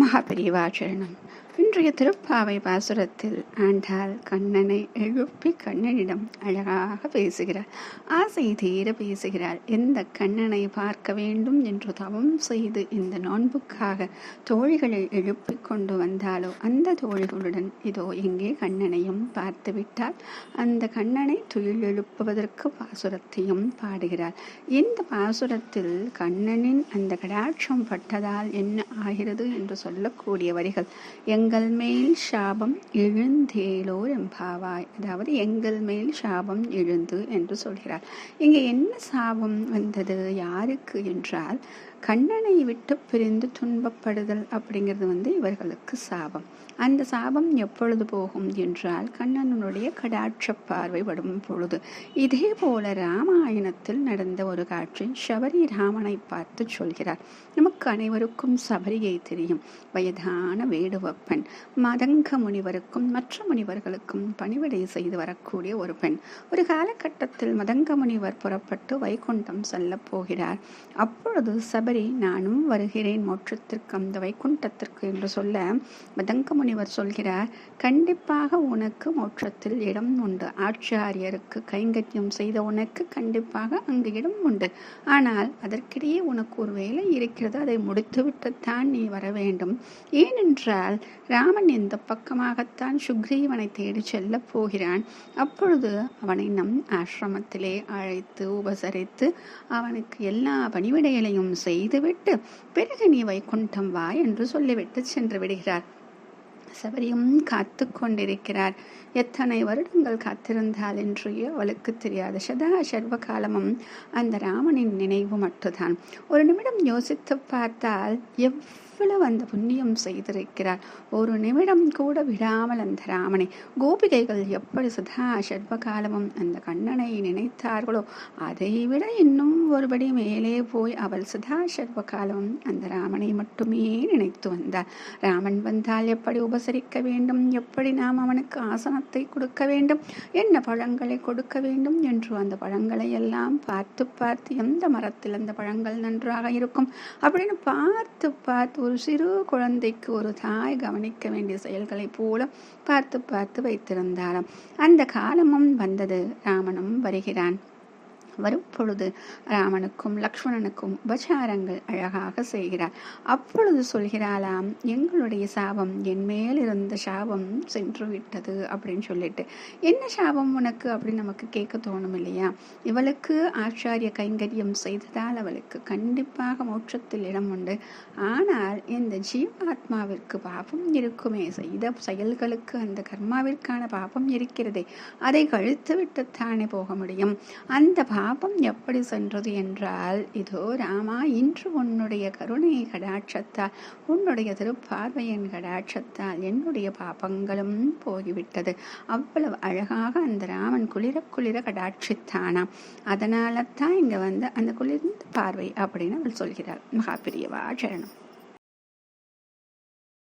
महापरिवाचरणम இன்றைய திருப்பாவை பாசுரத்தில் ஆண்டாள் கண்ணனை எழுப்பி கண்ணனிடம் அழகாக பேசுகிறாள். ஆசை தீர பேசுகிறாள். எந்த கண்ணனை பார்க்க வேண்டும் என்று தவம் செய்து இந்த நோன்புக்காக தோழிகளை எழுப்பி கொண்டு வந்தாலோ அந்த தோழிகளுடன் இதோ எங்கே கண்ணனையும் பார்த்து விட்டால் அந்த கண்ணனை துயில் எழுப்புவதற்கு பாசுரத்தையும் பாடுகிறாள். இந்த பாசுரத்தில் கண்ணனின் அந்த கடாட்சம் பட்டதால் என்ன ஆகிறது என்று சொல்லக்கூடிய வரிகள் எங்கள் மேல் சாபம் எழுந்தேலோர் எம்பாவாய் அதாவது எங்கள் மேல் சாபம் எழுந்து என்று சொல்கிறார். இங்கே என்ன சாபம் வந்தது? யாருக்கு என்றால் கண்ணனை விட்டு பிரிந்து துன்பப்படுதல் அப்படிங்கிறது வந்து இவர்களுக்கு சாபம். அந்த சாபம் எப்பொழுது போகும் என்றால் கண்ணனுடைய கடாட்ச பார்வை படும் பொழுது. இதே போல ராமாயணத்தில் நடந்த ஒரு காட்சி சபரி ராமனை பார்த்து சொல்கிறார் நமக்கு அனைவருக்கும் சபரியை தெரியும். வயதான வேடுவப்பன் மதங்க முனிவருக்கும் மற்ற முனிவர்களுக்கும் பணிவிடை செய்து வரக்கூடிய ஒரு பெண். ஒரு காலகட்டத்தில் மதங்க முனிவர் புறப்பட்டு வைகுண்டம் செல்ல போகிறார். அப்பொழுது சபரி நானும் வருகிறேன். மோட்சத்திற்கு அந்த வைகுண்டத்திற்கு என்று சொல்ல மதங்க முனிவர் சொல்கிறார் கண்டிப்பாக உனக்கு மோட்சத்தில் இடம் உண்டு. ஆச்சாரியருக்கு கைங்கரியம் செய்த உனக்கு கண்டிப்பாக அங்கு இடம் உண்டு. ஆனால் அதற்கிடையே உனக்கு ஒரு வேலை இருக்கிறது. அதை முடித்துவிட்டுத்தான் நீ வர வேண்டும். ஏனென்றால் ராமன் இந்த பக்கமாகத்தான் சுக்ரீவனை தேடி செல்ல போகிறான். அப்பொழுது அவனை நம் ஆசிரமத்திலே அழைத்து உபசரித்து அவனுக்கு எல்லா பணிவிடைகளையும் செய்துவிட்டு பிறகு நீ வைகுண்டம் வா என்று சொல்லிவிட்டு சென்று விடுகிறார். சபரியும் காத்து கொண்டிருக்கிறார். எத்தனை வருடங்கள் காத்திருந்தால் என்று அவளுக்கு தெரியாது. சதா சர்வ காலமும் அந்த ராமனின் நினைவு மட்டும்தான். ஒரு நிமிடம் யோசித்து பார்த்தால் எவ் எவ்வளவு அந்த புண்ணியம் செய்திருக்கிறார்? ஒரு நிமிடம் கூட விடாமல் அந்த ராமனை. கோபிகைகள் எப்படி சதா சர்வகாலமும் அந்த கண்ணனை நினைத்தார்களோ அதை விட இன்னும் ஒருபடி மேலே போய் அவள் சதா சர்வகாலமும் அந்த ராமனை மட்டுமே நினைத்து வந்தார் ராமன் வந்தால் எப்படி உபசரிக்க வேண்டும்? எப்படி நாம் அவனுக்கு ஆசனத்தை கொடுக்க வேண்டும்? என்ன பழங்களை கொடுக்க வேண்டும் என்று அந்த பழங்களை எல்லாம் பார்த்து பார்த்து எந்த மரத்தில் அந்த பழங்கள் நன்றாக இருக்கும்? அப்படின்னு பார்த்து பார்த்து ஒரு சிறு குழந்தைக்கு ஒரு தாய் கவனிக்க வேண்டிய செயல்களைப் போல பார்த்து பார்த்து வைத்திருந்தாராம். அந்த காலமும் வந்தது. ராமனும் வருகிறான். வரும் பொழுது ராமனுக்கும் லக்ஷ்மணனுக்கும் உபச்சாரங்கள் அழகாக செய்கிறார். அப்பொழுது சொல்கிறாளாம் எங்களுடைய சாபம் என் மேல் இருந்த சாபம் சென்று விட்டது அப்படின்னு சொல்லிட்டு. என்ன சாபம் உனக்கு? அப்படின்னு நமக்கு கேட்க தோணும் இல்லையா? இவளுக்கு ஆச்சாரிய கைங்கரியம் செய்ததால் அவளுக்கு கண்டிப்பாக மோட்சத்தில் இடம் உண்டு. ஆனால் இந்த ஜீவாத்மாவிற்கு பாபம் இருக்குமே. செய்த செயல்களுக்கு அந்த கர்மாவிற்கான பாபம் இருக்கிறதே. அதை கழித்து விட்டுத்தானே போக முடியும். அந்த பாபம் எப்படி சென்றது என்றால் இதோ ராமா இன்று உன்னுடைய கருணை கடாட்சத்தால் உன்னுடைய திருப்பார்வையின் கடாட்சத்தால் என்னுடைய பாபங்களும் போய்விட்டது அவ்வளவு அழகாக அந்த ராமன் குளிர குளிர கடாட்சித்தானாம். அதனால தான் இங்க வந்து அந்த குளிர்ந்த பார்வை அப்படின்னு அவள் சொல்கிறாள். மகாபிரியவா சரணம்.